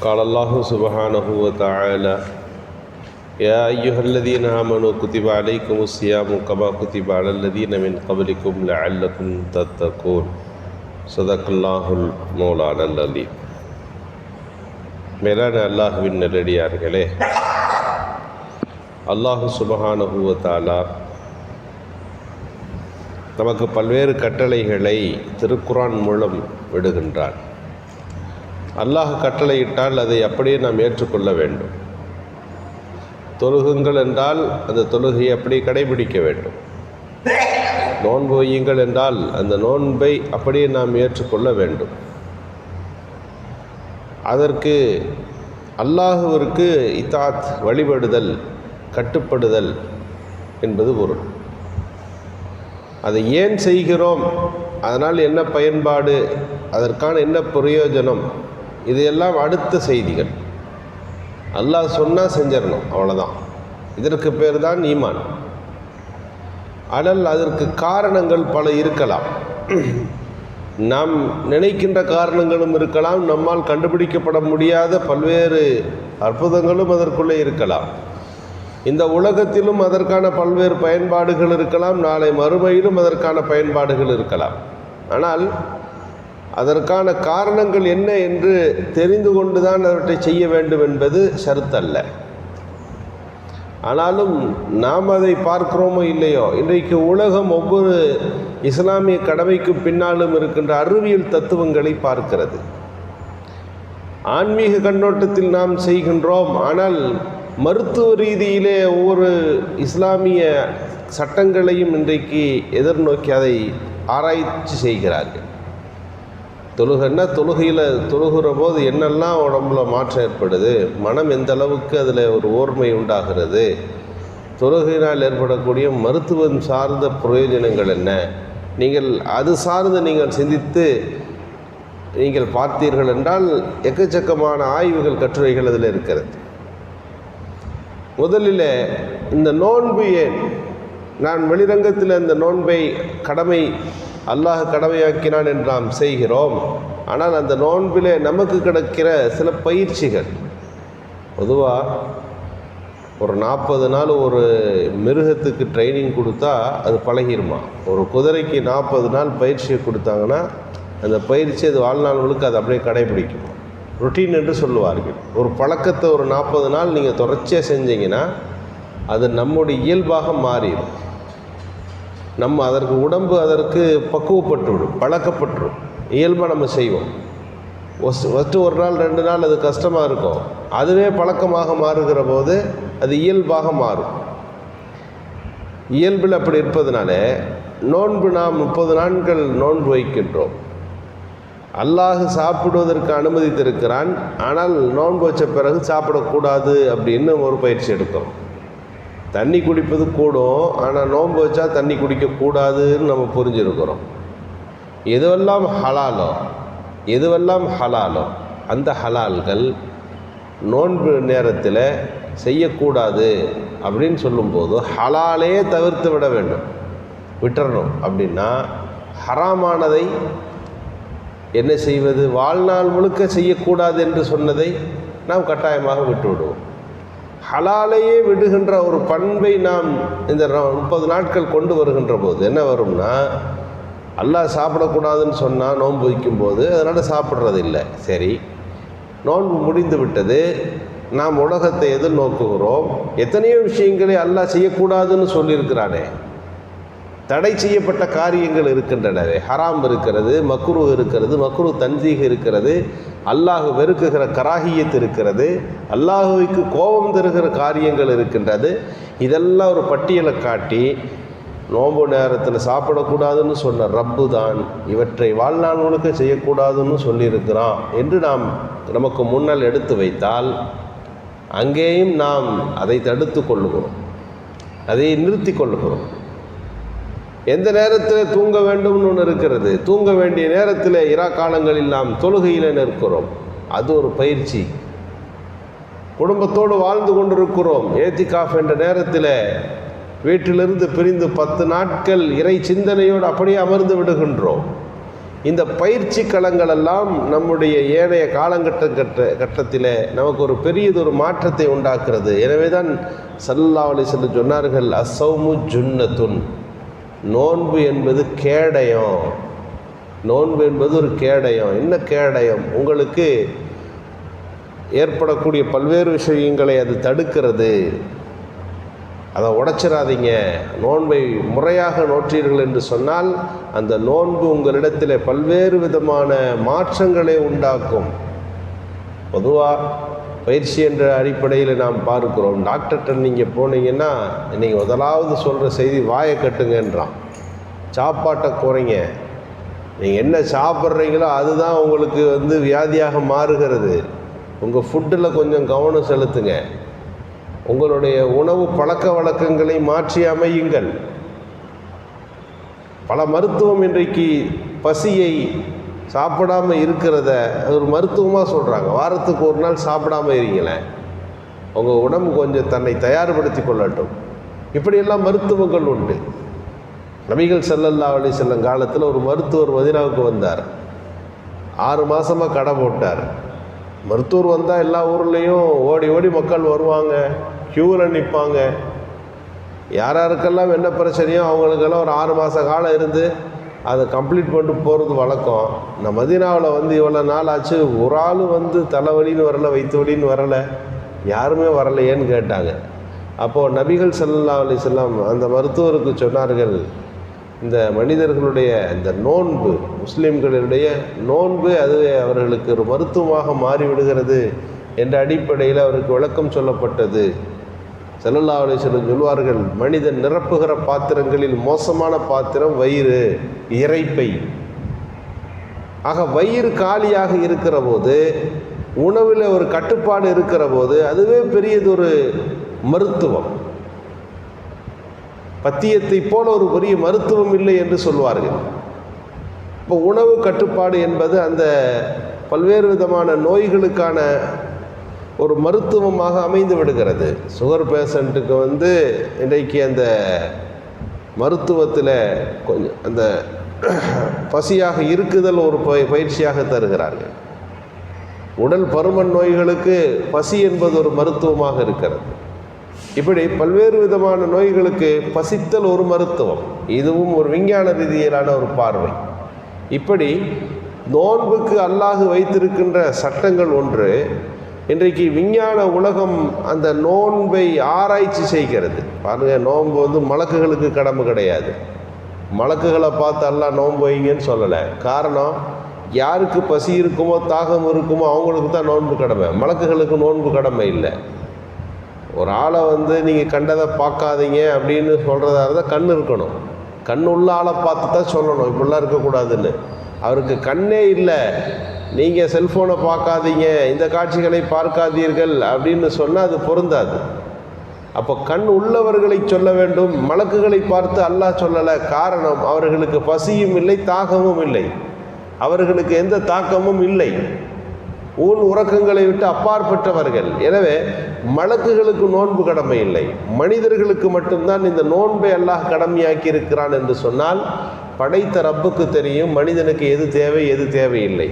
قال الله سبحانه وتعالى يا أيها الذين آمنوا كتب عليكم الصيام كما كتب على الذين من قبلكم لعلكم تتقون صدق الله المولانا العليم மேலான அல்லாஹுவின் நல்லடியார்களே அல்லாஹு சுபஹானஹு வ தஆலா நமக்கு பல்வேறு கட்டளைகளை திருக்குரான் மூலம் விடுகின்றான் அல்லாஹ் கட்டளையிட்டால் அதை அப்படியே நாம் ஏற்றுக்கொள்ள வேண்டும். தொழுகுங்கள் என்றால் அந்த தொழுகையை அப்படி கடைபிடிக்க வேண்டும். நோன்பு வையுங்கள் என்றால் அந்த நோன்பை அப்படியே நாம் ஏற்றுக்கொள்ள வேண்டும். அதற்கு அல்லாஹுவிற்கு இத்தாத் வழிபடுதல் கட்டுப்படுதல் என்பது பொருள். அதை ஏன் செய்கிறோம்? அதனால் என்ன பயன்பாடு? அதற்கான என்ன பிரயோஜனம்? இதையெல்லாம் அடுத்த செய்திகள். அல்லாஹ் சொன்னால் செஞ்சிடணும் அவ்வளோதான் இதற்கு பேர் தான் ஈமான். ஆனால் அதற்கு காரணங்கள் பல இருக்கலாம். நாம் நினைக்கின்ற காரணங்களும் இருக்கலாம் நம்மால் கண்டுபிடிக்கப்பட முடியாத பல்வேறு அற்புதங்களும் அதற்குள்ளே இருக்கலாம். இந்த உலகத்திலும் அதற்கான பல்வேறு பயன்பாடுகள் இருக்கலாம் நாளை மறுமையிலும் அதற்கான பயன்பாடுகள் இருக்கலாம். ஆனால் அதற்கான காரணங்கள் என்ன என்று தெரிந்து கொண்டுதான் அவற்றை செய்ய வேண்டும் என்பது சருத்தல்ல. ஆனாலும் நாம் அதை பார்க்கிறோமோ இல்லையோ இன்றைக்கு உலகம் ஒவ்வொரு இஸ்லாமிய கடமைக்கு பின்னாலும் இருக்கின்ற அறிவியல் தத்துவங்களை பார்க்கிறது. ஆன்மீக கண்ணோட்டத்தில் நாம் செய்கின்றோம் ஆனால் மருத்துவ ரீதியிலே ஒவ்வொரு இஸ்லாமிய சட்டங்களையும் இன்றைக்கு எதிர்நோக்கி அதை ஆராய்ச்சி செய்கிறார்கள். தொழுகைன்னா தொழுகையில் தொழுகிற போது என்னெல்லாம் உடம்புல மாற்றம் ஏற்படுது? மனம் எந்த அளவுக்கு அதில் ஒரு ஓர்மை உண்டாகிறது? தொழுகையினால் ஏற்படக்கூடிய மருத்துவம் சார்ந்த பிரயோஜனங்கள் என்ன? நீங்கள் அது சார்ந்து நீங்கள் சிந்தித்து நீங்கள் பார்த்தீர்கள் என்றால் எக்கச்சக்கமான ஆய்வுகள் கட்டுரைகள் அதில் இருக்கிறது. முதலில் இந்த நோன்பு ஏன்? நான் வெளிரங்கத்தில் இந்த நோன்பை கடமை அல்லாஹ் கடமையாக்கினான் என்று நாம் செய்கிறோம். ஆனால் அந்த நோன்பிலே நமக்கு கிடைக்கிற சில பயிற்சிகள். பொதுவாக ஒரு நாற்பது நாள் ஒரு மிருகத்துக்கு ட்ரைனிங் கொடுத்தா அது பழகிருமா? ஒரு குதிரைக்கு நாற்பது நாள் பயிற்சியை கொடுத்தாங்கன்னா அந்த பயிற்சி அது வாழ்நாள் முழுக்க அப்படியே கடைபிடிக்கும். ருட்டீன் என்று சொல்லுவார்கள். ஒரு பழக்கத்தை ஒரு நாற்பது நாள் நீங்கள் தொடர்ச்சியாக செஞ்சீங்கன்னா அது நம்முடைய இயல்பாக மாறிடும். நம்ம அதற்கு உடம்பு அதற்கு பக்குவப்பட்டுவிடும் பழக்கப்பட்டுரும் இயல்பாக நம்ம செய்வோம். ஃபஸ்ட்டு ஒரு நாள் ரெண்டு நாள் அது கஷ்டமாக இருக்கும். அதுவே பழக்கமாக மாறுகிற போது அது இயல்பாக மாறும். இயல்பில் அப்படி இருப்பதுனாலே நோன்பு நாம் முப்பது நாட்கள் நோன்பு வைக்கின்றோம். அல்லாஹ் சாப்பிடுவதற்கு அனுமதித்திருக்கிறான் ஆனால் நோன்பு வச்ச பிறகு சாப்பிடக்கூடாது அப்படின்னு ஒரு பயிற்சி எடுக்கிறோம். தண்ணி குடிப்பது கூடும் ஆனால் நோன்பு வச்சா தண்ணி குடிக்கக்கூடாதுன்னு நம்ம புரிஞ்சுருக்கிறோம். எதுவெல்லாம் ஹலாலோ எதுவெல்லாம் ஹலாலோ அந்த ஹலால்கள் நோன்பு நேரத்தில் செய்யக்கூடாது அப்படின்னு சொல்லும்போது ஹலாலே தவிர்த்து விட வேண்டும். விட்டுறணும். அப்படின்னா ஹராமானதை என்ன செய்வது? வாழ்நாள் முழுக்க செய்யக்கூடாது என்று சொன்னதை நாம் கட்டாயமாக விட்டுவிடுவோம். ஹலாலையே விடுகின்ற ஒரு பண்பை நாம் இந்த முப்பது நாட்கள் கொண்டு வருகின்ற போது என்ன வரும்னா அல்லாஹ் சாப்பிடக்கூடாதுன்னு சொன்னால் நோன்பு வைக்கும்போது அதனால் சாப்பிட்றது இல்லை சரி நோன்பு முடிந்து விட்டது நாம் உலகத்தை எதிர்நோக்குகிறோம் எத்தனையோ விஷயங்களை அல்லாஹ் செய்யக்கூடாதுன்னு சொல்லியிருக்கிறானே. தடை செய்யப்பட்ட காரியங்கள் இருக்கின்றனவே ஹராம் இருக்கிறது மக்ரு இருக்கிறது மக்ரு தன்சீக இருக்கிறது அல்லாஹ் வெறுக்குகிற கராகியத் இருக்கிறது அல்லாஹுவுக்கு கோபம் தருகிற காரியங்கள் இருக்கின்றது. இதெல்லாம் ஒரு பட்டியலை காட்டி நோம்பு நேரத்தில் சாப்பிடக்கூடாதுன்னு சொன்ன ரப்பு தான் இவற்றை வாழ்நாள் முழுக்க செய்யக்கூடாதுன்னு சொல்லியிருக்கிறான் என்று நாம் நமக்கு முன்னால் எடுத்து வைத்தால் அங்கேயும் நாம் அதை தடுத்து கொள்ளுகிறோம். அதை நிறுத்தி கொள்ளுகிறோம். எந்த நேரத்தில் தூங்க வேண்டும்னு ஒன்று இருக்கிறது. தூங்க வேண்டிய நேரத்தில் இரா காலங்களில் நாம் தொழுகையில் நிற்கிறோம். அது ஒரு பயிற்சி. குடும்பத்தோடு வாழ்ந்து கொண்டிருக்கிறோம். ஏத்திகாஃப் என்ற நேரத்தில் வீட்டிலிருந்து பிரிந்து பத்து நாட்கள் இறை சிந்தனையோடு அப்படியே அமர்ந்து விடுகின்றோம். இந்த பயிற்சி களங்கள் எல்லாம் நம்முடைய ஏனைய காலகட்ட கட்ட கட்டத்தில் நமக்கு ஒரு பெரியதொரு மாற்றத்தை உண்டாக்குறது எனவே தான் சல்லா அலி சொல்லி சொன்னார்கள் அசௌமு ஜுன்னத்துன். நோன்பு என்பது கேடயம். நோன்பு என்பது ஒரு கேடயம். என்ன கேடயம்? உங்களுக்கு ஏற்படக்கூடிய பல்வேறு விஷயங்களை அது தடுக்கிறது. அதை உடைச்சிடாதீங்க. நோன்பை முறையாக நோற்றீர்கள் என்று சொன்னால் அந்த நோன்பு உங்களிடத்தில் பல்வேறு விதமான மாற்றங்களை உண்டாக்கும். பொதுவாக பயிற்சி என்ற அடிப்படையில் நாம் பார்க்கிறோம். டாக்டர்கிட்ட நீங்கள் போனீங்கன்னா நீங்கள் முதலாவது சொல்கிற செய்தி வாயை கட்டுங்கன்றான். சாப்பாட்டை குறைங்க. நீங்கள் என்ன சாப்பிட்றீங்களோ அதுதான் உங்களுக்கு வந்து வியாதியாக மாறுகிறது. உங்கள் ஃபுட்டில் கொஞ்சம் கவனம் செலுத்துங்க. உங்களுடைய உணவு பழக்க வழக்கங்களை மாற்றி அமையுங்கள். பல மருத்துவம் இன்றைக்கு பசியை சாப்பிடாம இருக்கிறத அது ஒரு மருத்துவமாக சொல்கிறாங்க வாரத்துக்கு ஒரு நாள் சாப்பிடாம இருங்களேன். உங்கள் உடம்பு கொஞ்சம் தன்னை தயார்படுத்தி கொள்ளட்டும். இப்படியெல்லாம் மருத்துவங்கள் உண்டு. நபிகள் செல்லல்லா அலி செல்லும் காலத்தில் ஒரு மருத்துவர் மதினாவுக்கு வந்தார். ஆறு மாதமாக கடை போட்டார். மருத்துவர் வந்தால் எல்லா ஊர்லேயும் ஓடி ஓடி மக்கள் வருவாங்க க்யூவில் நிற்பாங்க யார் யாருக்கெல்லாம் என்ன பிரச்சனையோ அவங்களுக்கெல்லாம் ஒரு ஆறு மாத காலம் இருந்து அதை கம்ப்ளீட் பண்ணிட்டு போகிறது வழக்கம். இந்த மதினாவில் வந்து இவ்வளோ நாள் ஆச்சு ஒரு ஆள் வந்து தலைவலின்னு வரல வயிற்று வலின்னு வரலை யாருமே வரலையேன்னு கேட்டாங்க. அப்போது நபிகள் சல்லா அலி செல்லாம் அந்த மருத்துவருக்கு சொன்னார்கள் இந்த மனிதர்களுடைய இந்த நோன்பு முஸ்லீம்களுடைய நோன்பு அது அவர்களுக்கு ஒரு மருத்துவமாக மாறிவிடுகிறது என்ற அடிப்படையில் அவருக்கு விளக்கம் சொல்லப்பட்டது. ஸல்லல்லாஹு அலைஹி சொல்வார்கள் மனிதன் நிரப்புகிற பாத்திரங்களில் மோசமான பாத்திரம் வயிறு இறைப்பை. ஆக வயிறு காலியாக இருக்கிற போது உணவில் ஒரு கட்டுப்பாடு இருக்கிற போது அதுவே பெரியதொரு மருத்துவம். பத்தியத்தை போல ஒரு பெரிய மருத்துவம் இல்லை என்று சொல்வார்கள். இப்போ உணவு கட்டுப்பாடு என்பது அந்த பல்வேறு விதமான நோய்களுக்கான ஒரு மருத்துவமாக அமைந்து விடுகிறது. சுகர் பேஷண்ட்டுக்கு வந்து இன்றைக்கு அந்த மருத்துவத்தில் கொஞ்சம் அந்த பசியாக இருக்குதல் ஒரு பயிற்சியாக தருகிறார்கள். உடல் பருமன் நோய்களுக்கு பசி என்பது ஒரு மருத்துவமாக இருக்கிறது. இப்படி பல்வேறு விதமான நோய்களுக்கு பசித்தல் ஒரு மருத்துவம். இதுவும் ஒரு விஞ்ஞான ரீதியிலான ஒரு பார்வை. இப்படி நோன்புக்கு அல்லாஹு வைத்திருக்கின்ற சட்டங்கள் ஒன்று இன்றைக்கு விஞ்ஞான உலகம் அந்த நோன்பை ஆராய்ச்சி செய்கிறது. பாருங்கள் நோன்பு வந்து மலக்குகளுக்கு கடமை கிடையாது. மலக்குகளை பார்த்து எல்லாம் நோன்பு வைங்கன்னு சொல்லலை. காரணம் யாருக்கு பசி இருக்குமோ தாகம் இருக்குமோ அவங்களுக்கு தான் நோன்பு கடமை. மலக்குகளுக்கு நோன்பு கடமை இல்லை. ஒரு ஆளை வந்து நீங்கள் கண்டதை பார்க்காதீங்க அப்படின்னு சொல்கிறதா இருந்தால் கண் இருக்கணும். கண் உள்ள ஆளை பார்த்து தான் சொல்லணும். இப்படிலாம் இருக்கக்கூடாதுன்னு. அவருக்கு கண்ணே இல்லை. நீங்கள் செல்ஃபோனை பார்க்காதீங்க இந்த காட்சிகளை பார்க்காதீர்கள் அப்படின்னு சொன்னால் அது பொருந்தாது. அப்போ கண் உள்ளவர்களை சொல்ல வேண்டும் மலக்குகளை பார்த்து அல்லாஹ் சொல்லலை காரணம் அவர்களுக்கு பசியும் இல்லை தாகமும் இல்லை. அவர்களுக்கு எந்த தாக்கமும் இல்லை. ஊன் உறக்கங்களை விட்டு அப்பாற்பட்டவர்கள் எனவே மலக்குகளுக்கு நோன்பு கடமை இல்லை. மனிதர்களுக்கு மட்டும்தான் இந்த நோன்பை அல்லாஹ் கடமையாக்கி இருக்கிறான் என்று சொன்னால் படைத்த ரப்புக்கு தெரியும் மனிதனுக்கு எது தேவை எது தேவையில்லை.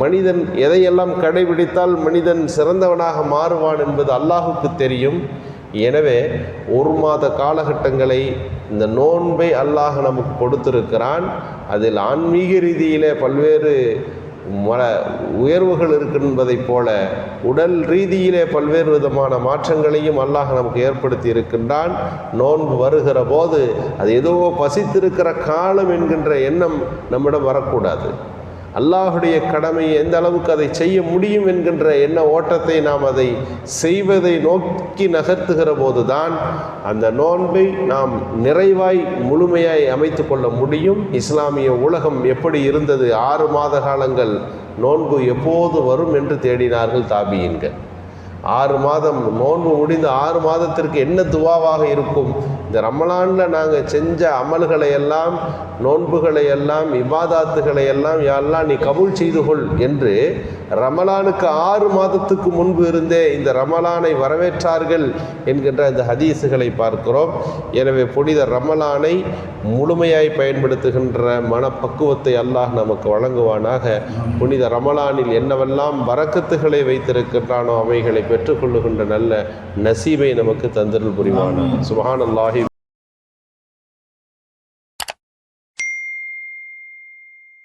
மனிதன் எதையெல்லாம் கடைபிடித்தால் மனிதன் சிறந்தவனாக மாறுவான் என்பது அல்லாஹுக்கு தெரியும். எனவே ஒரு மாத காலகட்டங்களை இந்த நோன்பை அல்லாஹ் நமக்கு கொடுத்திருக்கிறான். அதில் ஆன்மீக ரீதியிலே பல்வேறு மல உயர்வுகள் இருக்கின்றதைப் போல உடல் ரீதியிலே பல்வேறு விதமான மாற்றங்களையும் அல்லாஹ் நமக்கு ஏற்படுத்தி இருக்கின்றான். நோன்பு வருகிற போது அது ஏதோ பசித்திருக்கிற காலம் என்கின்ற எண்ணம் நம்மிடம் வரக்கூடாது. அல்லாஹுடைய கடமை எந்த அளவுக்கு அதை செய்ய முடியும் என்கின்ற எண்ண ஓட்டத்தை நாம் அதை செய்வதை நோக்கி நகர்த்துகிற போதுதான் அந்த நோன்பை நாம் நிறைவாய் முழுமையாய் அமைத்து கொள்ள முடியும். இஸ்லாமிய உலகம் எப்படி இருந்தது? ஆறு மாத காலங்கள் நோன்பு எப்போது வரும் என்று தேடினார்கள் தாபியின்கள். ஆறு மாதம் நோன்பு முடிந்து ஆறு மாதத்திற்கு என்ன துவாவாக இருக்கும்? இந்த ரமலானில் நாங்கள் செஞ்ச அமல்களை எல்லாம் நோன்புகளை எல்லாம் இபாதாத்துகளை எல்லாம் யாரெல்லாம் நீ கபூல் செய்து கொள் என்று ரமலானுக்கு ஆறு மாதத்துக்கு முன்பு இருந்தே இந்த ரமலானை வரவேற்றார்கள் என்கின்ற இந்த ஹதீஸுகளை பார்க்கிறோம். எனவே புனித ரமலானை முழுமையாய் பயன்படுத்துகின்ற மனப்பக்குவத்தை அல்லாஹ் நமக்கு வழங்குவானாக. புனித ரமலானில் என்னவெல்லாம் வரக்கத்துகளை வைத்திருக்கின்றானோ அவைகளை பெற்றுக்கொள்ளுகின்ற நல்ல நசீபை நமக்கு தந்திரல் புரிவானாக. சுபஹான் அல்லாஹி